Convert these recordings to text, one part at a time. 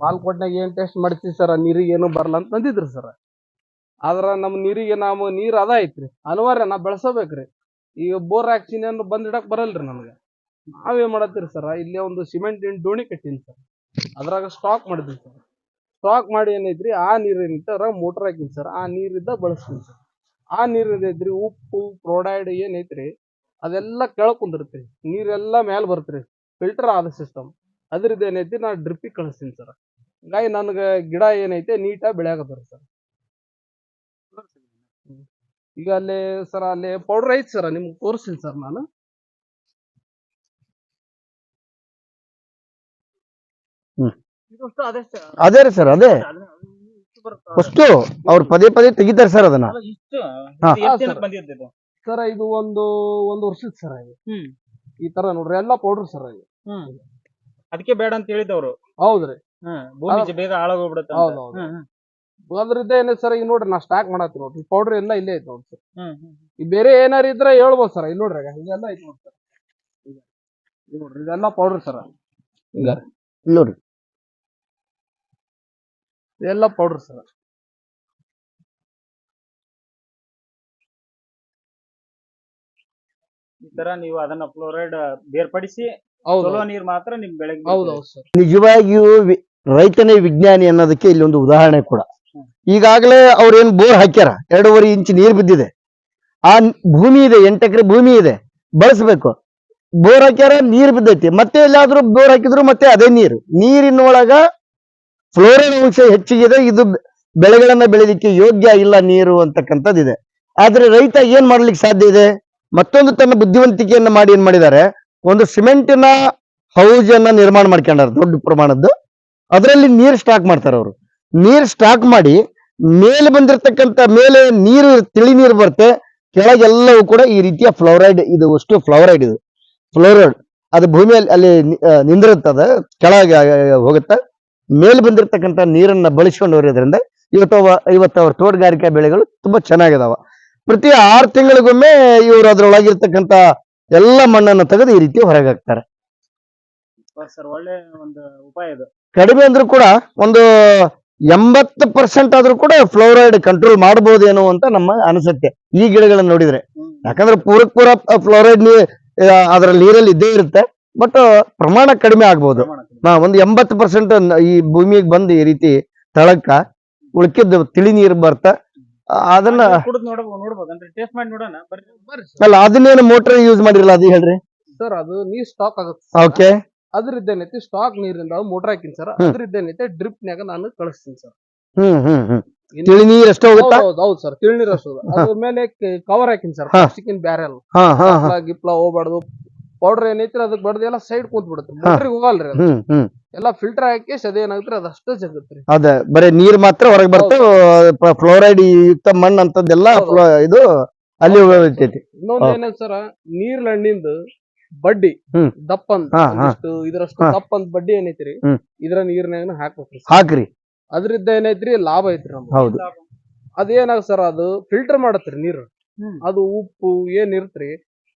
ಬಾಲ್ಕೋಟ್ನಾಗ ಏನು ಟೆಸ್ಟ್ ಮಾಡ್ತೀವಿ ಸರ್ ನೀರಿಗೆ ಏನು ಬರಲ್ಲ ಅಂತ ಅಂದಿದ್ರು ಸರ್ ಆದ್ರೆ ನಮ್ಮ ನೀರಿಗೆ ನಾವು ನೀರು ಅದ ಐತ್ರಿ. ಅನಿವಾರ್ಯ ನಾ ಬೆಳೆಸಬೇಕ್ರಿ. ಈಗ ಬೋರ್ ಹಾಕ್ಸಿನಿ ಅಂದ್ರೆ ಬಂದ್ ಇಡಕ್ ಬರಲ್ರಿ ನಮ್ಗೆ. ನಾವೇನ್ ಮಾಡತ್ತೀರಿ ಸರ್ ಇಲ್ಲೇ ಒಂದು ಸಿಮೆಂಟ್ ಡೋಣಿ ಕಟ್ಟೀನಿ ಸರ್ ಅದ್ರಾಗ ಸ್ಟಾಕ್ ಮಾಡಿದ್ವಿ ಸರ್ ಸ್ಟಾಕ್ ಮಾಡಿ ಏನೈತ್ರಿ? ಆ ನೀರು ಏನೈತೆ ಅದ್ರಾಗ ಮೋಟರ್ ಹಾಕಿನಿ ಸರ್ ಆ ನೀರಿದ್ದ ಬಳಸ್ತೀನಿ ಸರ್ ಆ ನೀರ್ ಉಪ್ಪು ಪ್ರೊಡೈಡ್ ಏನೈತ್ರಿ? ಅದೆಲ್ಲ ಕೆಳಗ್ ನೀರೆಲ್ಲ ಮ್ಯಾಲೆ ಬರ್ತೀರಿ. ಫಿಲ್ಟರ್ ಆದ ಸಿಸ್ಟಮ್ ಅದ್ರದ್ದು ಏನೈತಿ ನಾ ಡ್ರಿಪ್ಪಿಗೆ ಕಳಿಸ್ತೀನಿ ಸರ್ ಹಂಗಾಗಿ ನನಗೆ ಗಿಡ ಏನೈತೆ ನೀಟಾಗಿ ಬೆಳೆಯಾಕತ್ತಾರ ಸರ್ ಈಗ ಅಲ್ಲಿ ಸರ್ ಅಲ್ಲಿ ಪೌಡರ್ ಐತಿ ಸರ್ ನಿಮ್ಗೆ ತೋರಿಸ್ತೀನಿ ಸರ್ ನಾನು. ಅದೇ ರೀ ಸರ್ ಅದೇ. ಅಷ್ಟು ಅವ್ರು ಪದೇ ಪದೇ ತೆಗಿತಾರೆ ಸರ್ ಅದನ್ನ. ಸರ್. ಇದು? ಒಂದು ಒಂದು ವರ್ಷದ ಸರ್ ಇದು. ಹ್ಮ್. ಈ ತರ ನೋಡ್ರಿ ಎಲ್ಲ ಪೌಡರ್ ಸರ್ ಇದು. ಹ್ಮ್. ಅದಕ್ಕೆ ಬೇಡ ಅಂತ ಹೇಳಿದವ್ರು ಹೌದ್ರಿ. ಭೂಮಿ ಹೌದು. ಬೇಗ ಹಾಳಾಗೋಗ್ಬಿಡುತ್ತೆ ಅಂತ. ಹೌದು ಹ್ಮ್ ಸರ್ ಈಗ ನೋಡ್ರಿ ನಾ ಸ್ಟಾಕ್ ಮಾಡತ್ತೀನಿ ನೋಡ್ರಿ. ಪೌಡರ್ ಎಲ್ಲ ಇಲ್ಲೇ ಐತೆ ನೋಡ್ರಿ ಸರ್. ಹ್ಮ್ ಹ್ಮ್ ಈ ಬೇರೆ ಏನಾರ ಇದ್ರೆ ಹೇಳ್ಬೋದು ಸರ್ ಇಲ್ಲಿ ನೋಡ್ರಿ ಇದೆಲ್ಲ ಐತೆ ನೋಡಿ ಸರ್. ಇದು ನೋಡ್ರಿ ಇದೆಲ್ಲ ಪೌಡರ್ ಸರ್. ನೋಡಿ ಇದೆಲ್ಲ ಪೌಡರ್ ಸರ್. ಈ ತರ ನೀವು ಅದನ್ನ ಫ್ಲೋರೈಡ್ ಬೇರ್ಪಡಿಸಿ ಚಲೋ ನೀರ್ ಮಾತ್ರ ನಿಮ್ ಬೆಳೆಗೆ ಹೌದು ಹೌದು ಸರ್. ನಿಜವಾಗಿಯೂ ವಿ- ರೈತನೇ ವಿಜ್ಞಾನಿ ಅನ್ನೋದಕ್ಕೆ ಇಲ್ಲಿ ಒಂದು ಉದಾಹರಣೆ ಕೂಡ. ಈಗಾಗಲೇ ಅವ್ರೇನ್ ಬೋರ್ ಹಾಕ್ಯಾರ? ಎರಡೂವರೆ ಇಂಚ್ ನೀರ್ ಬಿದ್ದಿದೆ. ಆ ನ್- ಭೂಮಿ ಇದೆ ಎಂಟೆಕರೆ ಎಕರೆ ಭೂಮಿ ಇದೆ. ಬಳಸ್ಬೇಕು. ಬೋರ್ ಹಾಕ್ಯಾರ ನೀರ್ ಬಿದ್ದೈತಿ. ಮತ್ತೆ ಎಲ್ಲಾದ್ರೂ ಬೋರ್ ಹಾಕಿದ್ರು ಮತ್ತೆ ಅದೇ ನೀರು. ನೀರಿನೊಳಗ ಫ್ಲೋರಿನ್ ಅಂಶ ಹೆಚ್ಚಿಗಿದೆ. ಇದು ಬೆ- ಬೆಳೆಗಳನ್ನ ಬೆಳೆದಿಕ್ಕೆ ಯೋಗ್ಯ ಇಲ್ಲ ನೀರು ಅಂತಕ್ಕಂಥದ್ದಿದೆ. ಆದ್ರೆ ರೈತ ಏನ್ ಮಾಡ್ಲಿಕ್ಕೆ ಸಾಧ್ಯ ಇದೆ? ಮತ್ತೊಂದು ತನ್ನ ಬುದ್ಧಿವಂತಿಕೆಯನ್ನ ಮಾಡಿ ಏನ್ ಮಾಡಿದ್ದಾರೆ? ಒಂದು ಸಿಮೆಂಟಿನ ಹೌಸ್ ಅನ್ನ ನಿರ್ಮಾಣ ಮಾಡ್ಕೊಂಡಾರ, ದೊಡ್ಡ ಪ್ರಮಾಣದ್ದು. ಅದರಲ್ಲಿ ನೀರ್ ಸ್ಟಾಕ್ ಮಾಡ್ತಾರೆ ಅವರು. ನೀರ್ ಸ್ಟಾಕ್ ಮಾಡಿ ಮೇಲೆ ಬಂದಿರತಕ್ಕಂತ ಮೇಲೆ ನೀರು, ತಿಳಿ ನೀರು ಬರುತ್ತೆ. ಕೆಳಗೆಲ್ಲವೂ ಕೂಡ ಈ ರೀತಿಯ ಫ್ಲೋರೈಡ್ ಇದು ಅಷ್ಟು ಫ್ಲೋರೈಡ್ ಇದು. ಫ್ಲೋರೈಡ್ ಅದು ಭೂಮಿಯಲ್ಲಿ ಅಲ್ಲಿ ನಿಂದಿರುತ್ತದ ಕೆಳಗೆ ಹೋಗುತ್ತೆ. ಮೇಲೆ ಬಂದಿರತಕ್ಕಂತ ನೀರನ್ನ ಬಳಸ್ಕೊಂಡು ಹೋಗೋದ್ರಿಂದ ಇವತ್ತು ಇವತ್ತು ಅವ್ರ ತೋಟಗಾರಿಕೆ ಬೆಳೆಗಳು ತುಂಬಾ ಚೆನ್ನಾಗಿದಾವ. ಪ್ರತಿ ಆರು ತಿಂಗಳಿಗೊಮ್ಮೆ ಇವರು ಅದ್ರೊಳಗಿರ್ತಕ್ಕಂತ ಎಲ್ಲ ಮಣ್ಣನ್ನು ತೆಗೆದು ಈ ರೀತಿ ಹೊರಗೆ ಹಾಕ್ತಾರೆ. ಕಡಿಮೆ ಅಂದ್ರೂ ಕೂಡ ಒಂದು ಎಂಬತ್ತು ಪರ್ಸೆಂಟ್ ಆದ್ರೂ ಕೂಡ ಫ್ಲೋರೈಡ್ ಕಂಟ್ರೋಲ್ ಮಾಡಬಹುದೇನೋ ಅಂತ ನಮ್ಮ ಅನಿಸುತ್ತೆ ಈ ಗಿಡಗಳನ್ನ ನೋಡಿದ್ರೆ. ಯಾಕಂದ್ರೆ ಪೂರಕ್ ಪೂರ ಫ್ಲೋರೈಡ್ ನೀ ಅದರ ನೀರಲ್ಲಿ ಇದ್ದೇ ಇರುತ್ತೆ. ಬಟ್ ಪ್ರಮಾಣ ಕಡಿಮೆ ಆಗ್ಬಹುದು ಒಂದು ಎಂಬತ್ತು ಪರ್ಸೆಂಟ್ ಈ ಭೂಮಿಗೆ ಬಂದು ಈ ರೀತಿ ತಳಕ ಉಳ್ಕಿದ್ದು ತಿಳಿ ನೀರು ಬರ್ತ ಅದನ್ನ ಕುಡ್ದು ನೋಡ್ಬೋದು ನೋಡ್ಬೋದನ್ರಿ? ಟೇಸ್ಟ್ ಮಾಡಿ ನೋಡೋಣ. ಬರ್ರಿ. ಬರ್ರಿ ಅಲ್ಲ ಅದನ್ನೇನು ಮೋಟರ್ ಯೂಸ್ ಮಾಡಿರಲ್ಲ ಅದು ಹೇಳ್ರಿ. ಸರ್ ಅದು ನೀರ್ ಸ್ಟಾಕ್ ಆಗುತ್ತೆ ಓಕೆ ಅದ್ರದ್ದು ಏನೈತಿ ಸ್ಟಾಕ್ ನೀರಿಂದ ಮೋಟರ್ ಹಾಕಿನಿ ಸರ್. ಹ್ಮ್. ಡ್ರಿಪ್ ನಾಗ ಡ್ರಿಪ್ನ್ಯಾಗ ನಾನು ಕಳಿಸ್ತೀನಿ ಸರ್. ಹ್ಮ್ ಹ್ಮ್ ಹ್ಮ್. ತಿಳಿ ನೀರ್ ಎಷ್ಟು ಹೋಗುತ್ತಾ? ಹೌದು ಸರ್. ತಿಳ್ನೀರ್ ಅಷ್ಟದು ಅದ್ರ ಮೇಲೆ ಕವರ್ ಹಾಕಿನಿ ಸರ್. ಹಾ. ಬ್ಯಾರೆ ಬ್ಯಾರೆಲ್ ಹಾ ಹಾ ಹಾ. ಗಿಪ್ಲ ಹೋಗ್ಬಾರ್ದು. ಪೌಡರ್ ಏನೈತಿ ಅದಕ್ಕೆ ಬಡ್ದು ಎಲ್ಲ ಸೈಡ್ ಕೂತ್ ಬಿಡುತ್ತೆ ಮೋಟ್ರಿಗೆ ಹೋಗಲ್ರಿ ಅದು. ಹ್ಮ್ ಹ್ಮ್. ಎಲ್ಲ ಫಿಲ್ಟರ್ ಹಾಕಿ ಅದೇನಾಗುತ್ತೆ ಅದು ಅಷ್ಟೇ ಜಗುತ್ತೆ ಅದೇ ಬರೀ ನೀರ್ ಮಾತ್ರ ಹೊರಗೆ ಬರ್ತು ಫ್ಲೋರೈಡ್ ಯುಕ್ತ ಮಣ್ಣು ಅಂತದ್ದೆಲ್ಲ ಇದು ಅಲ್ಲಿ ಹೋಗ್ತೈತಿ ಇನ್ನೊಂದು. ಏನೈತಿ ಸರ್ ನೀರ್ ಹಣ್ಣಿಂದ ಬಡ್ಡಿ ದಪ್ಪ ಅಂತ ಇದ್ರಷ್ಟು ಹಾ. ದಪ್ಪನ್ ಬಡ್ಡಿ ಏನೈತ್ರಿ. ಇದ್ರ ನೀರ್ನಾಗ ಹಾಕ್ಬೇಕ್ರಿ. ಹಾಕ್ರಿ. ಅದ್ರಿಂದ ಏನೈತ್ರಿ ಲಾಭ ಐತ್ರಿ ನಮ್ಗೆ ಹೌದು. ಅದೇನಾಗ ಸರ್ ಅದು ಫಿಲ್ಟರ್ ಮಾಡತ್ರಿ ನೀರು. ಅದು ಉಪ್ಪು ಏನ್ ಇರ್ತ್ರಿ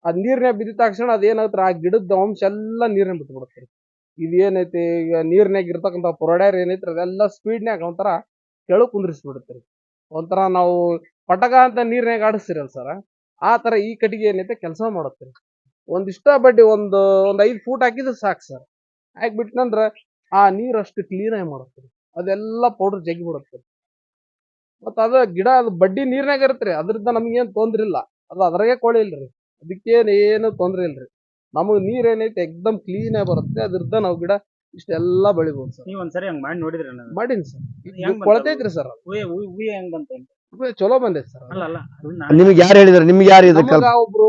ಅದ್ ನೀರ್ನ್ಯಾಗ ಬಿದ್ದ ತಕ್ಷಣ ಅದೇನಾಗ್ತಾರ ಆ ಗಿಡದ ಅಂಶ ಎಲ್ಲಾ ನೀರ್ನ ಬಿಟ್ಟು ಬಿಡತ್ರಿ ಇದ್ ಏನೈತಿ ಈಗ ನೀರ್ನ್ಯಾಗ ಇರ್ತಕ್ಕಂಥ ಪೊರಡ್ಯಾರ ಏನೈತ್ರಿ, ಅದೆಲ್ಲ ಸ್ಪೀಡ್ನ್ಯಾಗ ಒಂಥರ ಕೆಳಗ್ ಕುಂದ್ರಿಸ್ಬಿಡುತ್ರಿ. ಒಂಥರ ನಾವು ಪಟಕ ಅಂತ ನೀರ್ನ್ಯಾಗ ಆಡಿಸ್ತಿರಲ್ಲ ಸರ್, ಆ ಥರ ಈ ಕಟ್ಟಿಗೆ ಏನೈತೆ ಕೆಲಸ ಮಾಡುತ್ತೆ ಒಂದಿಷ್ಟ ಬಡ್ಡಿ ಒಂದು ಒಂದು ಐದು ಫೂಟ್ ಹಾಕಿದ್ರೆ ಸಾಕು ಸರ್. ಹಾಕ್ಬಿಟ್ನಂದ್ರೆ ಆ ನೀರು ಅಷ್ಟು ಕ್ಲೀನಾಗಿ ಮಾಡುತ್ತೆ ಅದೆಲ್ಲ ಪೌಡರ್ ಜಗ್ಗಿ ಬಿಡುತ್ತೆ ಮತ್ತ ಅದು ಗಿಡ, ಅದು ಬಡ್ಡಿ ನೀರ್ನಾಗ ರೀ ಅದರಿಂದ ನಮ್ಗೇನ್ ತೊಂದ್ರೆ ಇಲ್ಲ ಅದು ಅದ್ರಾಗೆ ಕೊಳಿ ಇಲ್ರಿ. ಅದಕ್ಕೇನ್ ಏನು ಇಲ್ಲ ಇಲ್ರಿ ನಮಗ್ ನೀರ್ ಏನೈತೆ ಎಕ್ದಮ್ ಕ್ಲೀನ್ ಆಗಿ ಬರುತ್ತೆ ಅದ್ರದ್ದ ನಾವು ಗಿಡ ಇಷ್ಟೆಲ್ಲ ಬೆಳಿಬೋದು ಸರ್ ನೀವ್ ಒಂದ್ಸರಿ ಹಂಗ್ ಮಾಡಿ ನೋಡಿದ್ರಿ ನಾನು. ಮಾಡೀನಿ ಸರ್? ಕೊಳತೈತ್ರಿ ಸರ್ ಹೆಂಗ್ ಬಂತ ಚಲೋ ಬಂದೈತಿ ಸರ್ ಅಲ್ಲ ಅಲ್ಲ ನಿಮ್ಗೆ ಯಾರು ಹೇಳಿದ್ರು? ನಿಮ್ಗೆ ಯಾರು ಒಬ್ರು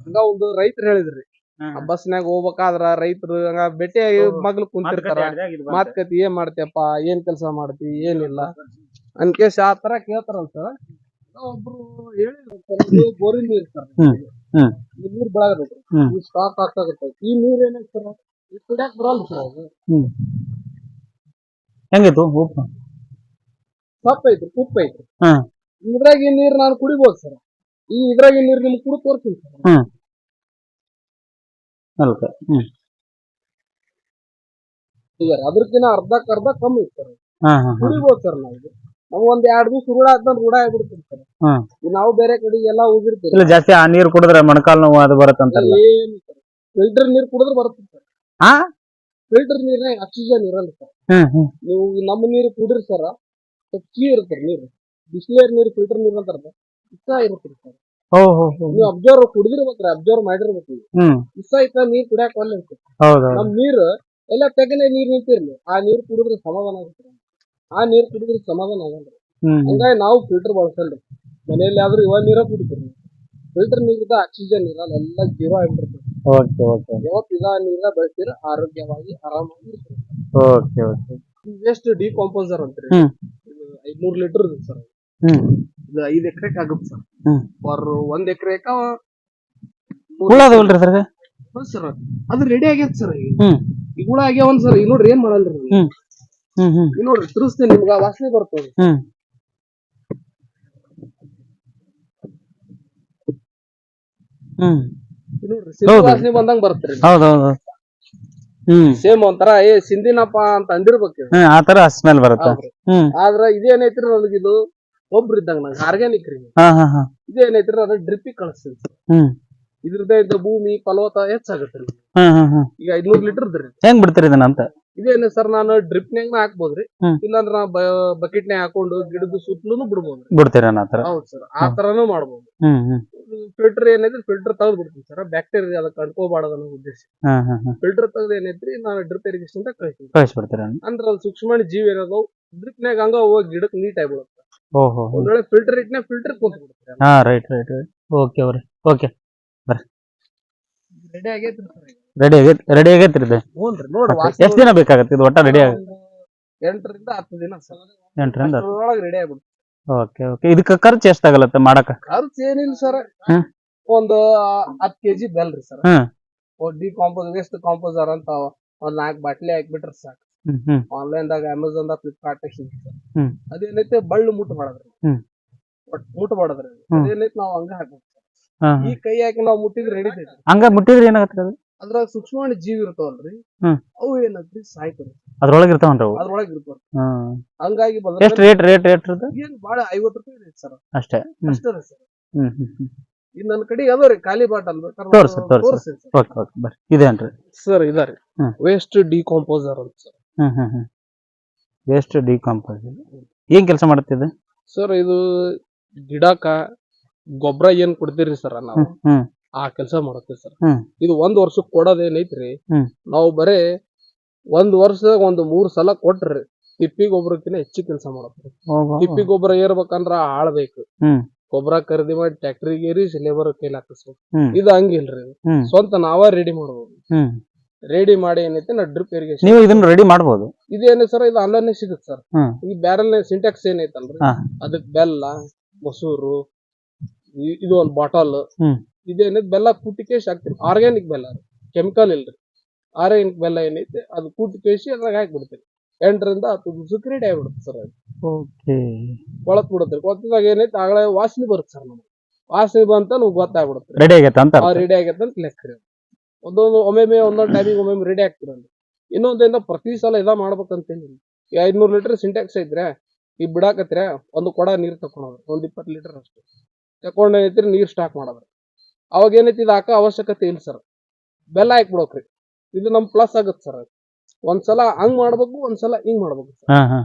ಹಂಗ ಒಂದು ರೈತರು ಹೇಳಿದ್ರಿ. ಬಸ್ನಾಗ ಹೋಗ್ಬೇಕಾದ್ರ ರೈತರು ಹಂಗ ಭೇಟಿ ಮಗ್ಲು ಕುಂತಿರ್ತಾರ. ಮಾತುಕತೆ ಏನ್ ಮಾಡ್ತೀಯಪ್ಪ? ಏನ್ ಕೆಲಸ ಮಾಡ್ತಿ? ಏನಿಲ್ಲ. ಅನ್ಕೇಶ್ ಆ ತರ ಕೇಳ್ತಾರಲ್ಲ ಸರ್ ಒಬ್ರು ಹೇಳಿ ಬೋರಿನ ನೀರ್ ಸರ್ ಹ್ಮ್. ಹ್ಮ್. ಈ ನೀರ್ ಬೆಳಗಬೇಕು ಹ್ಮ್. ಈ ಸ್ಟಾಕ್ ಆಗ್ತಾಗತ್ತೆ ಈ ನೀರ್ ಏನೈತೆ ಸರ್ ಈ ಕುಡಿಯಕ್ ಬರಲ್ಲ ಸರ್ ಅದು ಹೆಂಗಿತ್ತು ಉಪ್ಪು? ಐತ್ರಿ ಉಪ್ಪು ಐತ್ರಿ. ಹ್ಮ್. ಇದ್ರಾಗ ಈ ನೀರ್ ನಾನು ಕುಡಿಬೋದು ಸರ್. ಈ ಇದ್ರಾಗ ಈ ನೀರ್ ನಿಮ್ಗೆ ಕುಡಿ ತೋರ್ತೀನಿ ಸರ್. ಅಲ್ಕ ಹ್ಮ್. ಇದಾರೆ. ಅದ್ರಕಿನ್ನ ಅರ್ಧಕ್ ಅರ್ಧ ಕಮ್ಮಿ ಸರ್. ಹಾ ಹಾ ಹಾ. ಸರ್ ನಾವು. ನಾವು ಒಂದ್ ಎರಡ್ ದಿವಸ ರೂಢ ಆದ್ಮೇಲೆ ರೂಢ ಆಗ್ಬಿಡ್ತಿರ್ತಾರೆ ಹ್ಮ್. ನಾವು ಬೇರೆ ಕಡೆ ಎಲ್ಲ ಹೋಗಿರ್ತೀವಿ. ಇಲ್ಲ ಜಾಸ್ತಿ ಆ ನೀರ್ ಕುಡಿದ್ರೆ ಮೊಣಕಾಲ್ ನೋವು ಅದು ಬರುತ್ತಂತಲ್ಲ ಏನು ಫಿಲ್ಟರ್ ನೀರ್ ಕುಡಿದ್ರೆ ಬರುತ್ತೆ ಸರ್. ಹಾ? ಫಿಲ್ಟರ್ ನೀರ್ನಾಗ ಆಕ್ಸಿಜನ್ ಇರಲ್ಲ ಸರ್. ಹ್ಮ್ ಹ್ಮ್. ನೀವು ನಮ್ಮ ನೀರು ಕುಡಿರಿ ಸರ್. ಸ್ವಲ್ಪ ಕೀ ಇರುತ್ತೆ ನೀರು. ಬಿಸಿಲೇರ್ ನೀರು ಫಿಲ್ಟರ್ ನೀರ್ ಅಂತಾರ ಇಷ್ಟ ಇರುತ್ತೆ ಸರ್. ಓ ಹೋ ಹೋ. ನೀವು ಅಬ್ಸರ್ವ್ ಕುಡಿದಿರ್ಬೇಕ್ರಿ ಅಬ್ಸರ್ವ್ ಮಾಡಿರ್ಬೇಕು ಹ್ಮ್. ಇಷ್ಟ ಇತ್ತ ನೀರ್ ಕುಡಿಯಾಕ ಒಲ್ಲೆ ಅನ್ಸುತ್ತೆ ಹೌದು ನಮ್ ನೀರು ಎಲ್ಲ ತೆಗನೆ ನೀರ್ ನಿಂತಿರ್ಲಿ. ಆ ನೀರ್ ಕುಡಿದ್ರೆ ಸಮಾಧಾನ ಆಗುತ್ತೆ. ಆ ನೀರ್ ಕುಡಿದ್ರೆ ಸಮಾಧಾನ ಆಗಲ್ರಿ. ಹಂಗಾಗಿ ನಾವು ಫಿಲ್ಟರ್ ಬಳಸಲ್ರಿ. ಮನೆಯಲ್ಲಿ ಆದ್ರೂ ಇವಾಗ ನೀರ ಕುಡಿತೀರಿ ಫಿಲ್ಟರ್ ನೀರಿದ ಆಕ್ಸಿಜನ್ ಇರಲ್ಲ ಎಲ್ಲ ಜೀರೋ ಆಗಿಬಿಡ್ತದೆ. ಓಕೆ ಓಕೆ ಯಾವತ್ತು ಇದ ನೀರ ಬೆಳೆಸಿರ ಆರೋಗ್ಯವಾಗಿ ಆರಾಮಾಗಿ. ಓಕೆ ಓಕೆ ಇದು ವೇಸ್ಟ್ ಡಿಕಾಂಪೋಸರ್ ಅಂತೀರಿ. ಹ್ಮ್. ಇದು ಐದ್ನೂರ್ ಲೀಟರ್ ಸರ್ ಹ್ಮ್. ಇದು ಐದ್ ಎಕರೆಕ್ ಆಗುತ್ತೆ ಸರ್. ಹ್ಮ್. ಫಾರ್ ಒಂದ್ ಎಕರೆಕ ಹುಳ ಅದಾವಲ್ರಿ ಸರ್ ಸರ್ ಅದು ರೆಡಿ ಆಗೈತೆ ಸರ್ ಈಗ. ಹ್ಮ್. ಈಗ ಹುಳ ಆಗ್ಯಾವನ್ ಸರ್ ಈಗ ನೋಡ್ರಿ ಏನ್ ಮಾಡಲ್ರಿ ಹ್ಮ್. ಹ್ಮ್ ನೋಡ್ರಿ ತಿರುಸ್ತೀನಿ ನಿಮ್ಗ ವಾಸನೆ ಬರ್ತದೆ. ಹ್ಮ್. ಹ್ಮ್. ಈಗ ನೋಡ್ರಿ ಸಿಂಧಿ ಹೌದು. ವಾಸನೆ ಬಂದಂಗ ಬರ್ತರಿ ಹ್ಮ್. ಸೇಮ್ ಒಂಥರ ಏ ಸಿಂಧಿನಪ್ಪ ಅಂತ ಅಂದಿರ್ಬೇಕು ಹ್ಮ್ ಆ ತರ ಸ್ಮೆಲ್ ಬರುತ್ತೆ. ಹೌದ್ರಿ. ಹ್ಮ್. ಆದ್ರ ಇದೇನೈತ್ರಿ ನನಗಿದು ಒಬ್ರು ಇದ್ದಂಗ ನಂಗೆ ಆರ್ಗ್ಯಾನಿಕ್ ರೀ. ಹಾ ಹಾ ಹಾ. ಇದೇನೈತ್ರಿ ಅದು ಡ್ರಿಪ್ಪಿಗೆ ಕಳಿಸ್ತೀನಿ. ಹ್ಮ್. ಇದ್ರದ್ದೇ ಇದ್ದ ಭೂಮಿ ಫಲವತ್ತ ಹೆಚ್ಚಾಗತ್ತೆ ಹ್ಮ್ ಹ್ಮ್ ಹ್ಮ್. ಈಗ ಐದ್ನೂರ್ ಲೀಟರ್ ಇದ್ರಿ. ಹೆಂಗ್ ಬಿಡ್ತೀರಿ ಇದನ್ನ ಅಂತ? ಇದೇನು ಸರ್ ನಾನು ಡ್ರಿಪ್ ನ್ಯಾಗ ಹಾಕ್ಬೋದ್ರಿ ಹ್ಮ್. ಇಲ್ಲಾಂದ್ರ ನಾ ಬಕೆಟ್ನ್ಯಾಗ ಹಾಕೊಂಡು ಗಿಡದ ಸುತ್ತಲೂ ಬಿಡ್ಬೋದ್ರಿ ಬಿಡ್ತೀರ ಆ ತರ ಹೌದ್ ಸರ್ ಆ ತರನು ಮಾಡ್ಬೋದು. ಹ್ಮ್ ಹ್ಮ್. ಫಿಲ್ಟರ್ ಏನೈತ್ರಿ ಫಿಲ್ಟರ್ ತೆಗೆದು ಬಿಡ್ತೀನಿ ಸರ್ ಬ್ಯಾಕ್ಟೀರಿಯಾ ಅದಕ್ಕೆ ಅಂಟ್ಕೋಬಾರ್ದು ಅನ್ನೋ ಉದ್ದೇಶ. ಹಾ ಹಾ ಹಾ. ಫಿಲ್ಟರ್ ತೆಗೆದು ಏನೈತ್ರಿ ನಾನು ಡ್ರಿಪ್ ಇರಿಗೇಷನ್ ಅಂತ ಕಳಿಸ್ತೀನಿ ಕಳಿಸ್ಬಿಡ್ತೀರ? ಅಂದ್ರೆ ಅಲ್ಲಿ ಸೂಕ್ಷ್ಮಾಣು ಜೀವ ಡ್ರಿಪ್ ಡ್ರಿಪ್ನ್ಯಾಗ ಹಂಗ ಹೋಗಿ ಗಿಡಕ್ಕೆ ನೀಟ್ ಆಗ್ಬಿಡುತ್ತೆ ಓಹೋ ಫಿಲ್ಟರ್ ಇಟ್ನ್ಯಾಗ ಫಿಲ್ಟರ್ ಕುಂತ ಬಿಡುತ್ತೆ ಹಾ ರೈಟ್ ರೈಟ್ ರೈಟ್ ಓಕೆ ಅವ್ರಿ ಓಕೆ ರೆಡಿ ಆಗೈತ್ರಿ ಸರ್ ಈಗ. ರೆಡಿ ಆಗೈತಿ ರೆಡಿ ಆಗೈತ್ರಿ ಇದು. ಹ್ಞೂನ್ರಿ ನೋಡ್ರಿ ಎಷ್ಟ್ ದಿನ ಬೇಕಾಗತ್ತೆ ಇದು ಒಟ್ಟ ರೆಡಿ ಆಗುತ್ತೆ ಎಂಟರಿಂದ ಹತ್ತು ದಿನ ಸರ್. ಎಂಟರಿಂದ ರೆಡಿ ಆಗ್ಬಿಡುತ್ತೆ ಓಕೆ ಓಕೆ ಇದಕ್ಕೆ ಖರ್ಚು ಎಷ್ಟಾಗಲತ್ತ ಮಾಡಕ ಖರ್ಚು ಏನಿಲ್ಲ ಸರ್. ಹ್ಮ್. ಒಂದು ಹತ್ತು ಕೆಜಿ ಬೆಲ್ ರೀ ಸರ್. ಹ್ಮ್ ಡಿ ಕಾಂಪೋಸ್ ವೇಸ್ಟ್ ಕಾಂಪೋಸರ್ ಅಂತ ಒಂದ್ ನಾಲ್ಕು ಬಾಟ್ಲಿ ಹಾಕ್ಬಿಟ್ರೆ ಹ್ಮ್ ಹ್ಮ್. ಆನ್ಲೈನ್ ದಾಗ ಅಮೆಝಾನ್ ದಾಗ ಫ್ಲಿಪ್ಕಾರ್ಟ್ ಸಿಗುತ್ತೆ ಹ್ಮ್. ಅದೇನೈತೆ ಬಳ್ಳು ಮುಟ್ಟು ಮಾಡದ್ರಿ ಹ್ಮ್. ಒಟ್ ಮುಟ್ಟು ಮಾಡದ್ರಿ ಹ್ಮ್. ಅದೇನೈತೆ ನಾವು ಹಂಗ ಹಾಕ್ಬೇಕು ಹಾ ಈ ಕೈ ಹಾಕಿ ನಾವು ಮುಟ್ಟಿದ್ರೆ ನಡೀತೈತಿ ಹಂಗ ಮುಟ್ಟಿದ್ರೆ ಏನಾಗತ್ತೆ ಅದು? ಅದ್ರಾಗ ಸೂಕ್ಷ್ಮಾಣು ಜೀವಿ ಇರ್ತಾವಲ್ರಿ ಹ್ಮ್. ಅವು ಏನಂತ್ರಿ ಸಾಯ್ತಾರೆ ಅದ್ರೊಳಗೆ ಇರ್ತಾವ ಅವು. ಅದ್ರೊಳಗೆ ಇರ್ತಾವ. ಹ್ಮ್. ಹಂಗಾಗಿ ಎಷ್ಟ್ ರೇಟ್ ರೇಟ್ ರೇಟ್ ಇರ್ತದೆ? ಏನ್ ಬಾಳ ಐವತ್ ರೂಪಾಯಿ ಐತಿ ಸರ್. ಅಷ್ಟೇ. ಹ್ಮ್. ಅಷ್ಟೇ ರೀ ಸರ್. ಹ್ಮ್ ಹ್ಮ್ ಹ್ಮ್. ಈಗ ನನ್ನ ಕಡೆ ಅದಾವ ರೀ ಖಾಲಿ ಬಾಟಲ್ ತೋರ್ಸಿ, ತೋರ್ಸಿ. ಓಕೆ ಓಕೆ ಬರ್ರಿ. ಇದೇನ್ರಿ ಸರ್ ಇದಾರಿ ಹ್ಮ್. ವೇಸ್ಟ್ ಡಿಕಾಂಪೋಸರ್ ಅಂತ ಸರ್. ಹ್ಮ್ ಹ್ಮ್ ಹ್ಮ್. ವೇಸ್ಟ್ ಡಿಕಾಂಪೋಸ್ ಏನ್ ಕೆಲಸ ಮಾಡುತ್ತಿದೆ ಸರ್ ಇದು ಗಿಡಕ್ಕ ಗೊಬ್ಬರ ಏನ್ ಕೊಡ್ತೀರಿ ಸರ್ ನಾವು? ಹ್ಮ್ ಹ್ಮ್. ಆ ಕೆಲಸ ಮಾಡುತ್ತೆ ಸರ್ ಹ್ಮ್. ಇದು ಒಂದ್ ವರ್ಷಕ್ಕೆ ಕೊಡೋದೇನೈತ್ರಿ ಹ್ಮ್. ನಾವು ಬರೇ ಒಂದ್ ವರ್ಷದಾಗ ಒಂದು ಮೂರ್ ಸಲ ಕೊಟ್ರಿ ತಿಪ್ಪಿ ಗೊಬ್ಬರಕ್ಕಿಂತ ಹೆಚ್ಚು ಕೆಲಸ ಮಾಡುತ್ತೆ ತಿಪ್ಪಿ ಗೊಬ್ಬರ ಏರ್ಬೇಕಂದ್ರ ಆಳ್ ಬೇಕು ಹ್ಮ್. ಗೊಬ್ಬರ ಖರೀದಿ ಮಾಡಿ ಟ್ಯಾಕ್ಟ್ರಿಗೆ ಏರಿಸಿ ಲೇಬರ್ ಕೈಲಿ ಹಾಕಿಸ್ಬೇಕು ಹ್ಮ್. ಇದು ಹಂಗಿಲ್ರಿ ಇದು. ಹ್ಮ್ ಸ್ವಂತ ನಾವ ರೆಡಿ ಮಾಡ್ಬೋದು ಹ್ಮ್ ರೆಡಿ ಮಾಡಿ ಏನೈತಿ ನಾ ಡ್ರಿಪ್ ಇರಿಗೇಷನ್ ನೀವು ಇದನ್ನ ರೆಡಿ ಮಾಡ್ಬೋದು ಏನೇ ಸರ್ ಇದು ಆನ್ಲೈನ್ ಸಿಗುತ್ತೆ ಸರ್ ಹ್ಮ್. ಈ ಬ್ಯಾರಲ್ ಸಿಂಟ್ಯಾಕ್ಸ್ ಏನೈತಲ್ರಿ ಅದಕ್ಕೆ ಅದಕ್ ಬೆಲ್ಲ ಮೊಸರು ಇ- ಇದು ಒಂದ್ ಬಾಟಲ್ ಹ್ಮ್. ಇದೇನೈತಿ ಬೆಲ್ಲ ಕೂಟಿಕೇಶಿ ಹಾಕ್ತೀನಿ. ಆರ್ಗ್ಯಾನಿಕ್ ಬೆಲ್ಲ ಕೆಮಿಕಲ್ ಇಲ್ರಿ. ಆರ್ಗ್ಯಾನಿಕ್ ಬೆಲ್ಲ ಏನೈತಿ ಅದು ಕೂಟಿಕೇಶಿ ಅದ್ರಾಗ ಹಾಕ್ಬಿಡ್ತೀನಿ. ಎಂಟರಿಂದ ಹತ್ತು ದಿವಸಕ್ಕೆ ರೆಡಿ ಆಗ್ಬಿಡುತ್ತೆ ಸರ್ ಅದು. ಓಕೆ ಕೊಳತ್ ಬಿಡುತ್ತೆ. ಕೊಳತದಾಗ ಏನೈತಿ ಆಗಲೇ ವಾಸನೆ ಬರುತ್ತೆ ಸರ್ ನಮ್ಗೆ. ವಾಸನೆ ಬಂತ ನಮ್ಗೆ ಗೊತ್ತಾಗ್ಬಿಡುತ್ತೆ. ರೆಡಿ ಆಗೈತೆ ಅಂತ? ಆ ರೆಡಿ ಆಗೈತೆ ಅಂತ ಲೆಕ್ಕ ರೀ ಒಂದೊಂದು ಒಮ್ಮೊಮ್ಮೆ ಒಂದೊಂದು ಟೈಮಿಗೆ ಒಮ್ಮೊಮ್ಮೆ ರೆಡಿ ಆಗ್ತಿರಲ್ಲ ಇನ್ನೊಂದೇನ ಪ್ರತಿ ಸಲ ಇದ ಮಾಡ್ಬೇಕಂತ ಈ ಐದ್ನೂರು ಲೀಟರ್ ಸಿಂಟ್ಯಾಕ್ಸ್ ಐತ್ರೆ ಈಗ ಬಿಡಾಕತ್ರೆ ಒಂದು ಕೊಡ ನೀರು ತಕೊಂಡೋದ್ರಿ ಒಂದ್ ಇಪ್ಪತ್ತು ಲೀಟರ್ ಅಷ್ಟು. ತಕೊಂಡ್ ನೀರ್ ಸ್ಟಾಕ್ ಮಾಡೋದ್ರಿ ಅವಾಗ ಏನೈತಿ ಇದು ಹಾಕೋ ಅವಶ್ಯಕತೆ ಇಲ್ಲ ಸರ್ ಬೆಲ್ಲ ಹಾಕ್ಬಿಡೋಕ್ರಿ ಇದು ನಮ್ ಪ್ಲಸ್ ಆಗತ್ತೆ ಸರ್ ಒಂದ್ಸಲ ಹಂಗ್ ಮಾಡ್ಬೇಕು ಒಂದ್ಸಲ ಹಿಂಗ್ ಮಾಡ್ಬೇಕು ಸರ್ ಹಾ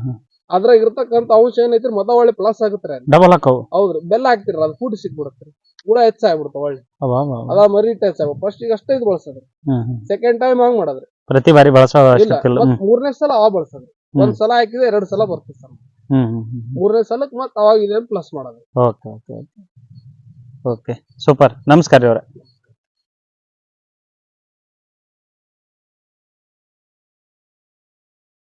ಅದ್ರಾಗ ಇರ್ತಕ್ಕಂಥ ಅಂಶ ಏನೈತಿ ಮತ ಒಳ್ಳೆ ಪ್ಲಸ್ ಆಗುತ್ತೆ ಡಬಲ್ ಹಾಕವು. ಹೌದ್ರಿ ಬೆಲ್ಲ ಹಾಕ್ತಿರ ಅದು ಫುಡ್ ಸಿಕ್ಬಿಡುತ್ತೆ ಕೂಡ ಹೆಚ್ಚಾಗ್ಬಿಡುತ್ತೆ ಒಳ್ಳೆ. ಅವಾ ಅವಾ. ಅದ ಮರಿ ಟಚ್ ಆಗ ಫಸ್ಟ್ ಈಗ ಅಷ್ಟೇ ಇದು ಬಳಸದ್ರಿ ಹ್ಮ್ ಹ್ಮ್. ಸೆಕೆಂಡ್ ಟೈಮ್ ಹಂಗ್ ಮಾಡೋದ್ರಿ. ಪ್ರತಿ ಬಾರಿ ಬಳಸೋ ಇಲ್ಲ. ಅವಶ್ಯಕತೆ ಇಲ್ಲ ಮತ್ತ್ ಹ್ಮ್. ಮೂರನೇ ಸಲ ಅವ ಬಳಸದ್ರಿ ಒಂದ್ ಸಲ ಹಾಕಿದ್ರೆ ಎರಡ್ ಸಲ ಬರ್ತದೆ ಸರ್ ಹ್ಮ್ ಹ್ಮ್ ಹ್ಮ್ ಮೂರನೇ ಸಲಕ್ ಮತ್ತ್ ಅವಾಗ ಇದೆ ಪ್ಲಸ್ ಮಾಡೋದು. Okay okay okay. Okay super ನಮಸ್ಕಾರ ರೀ ಅವ್ರೆ.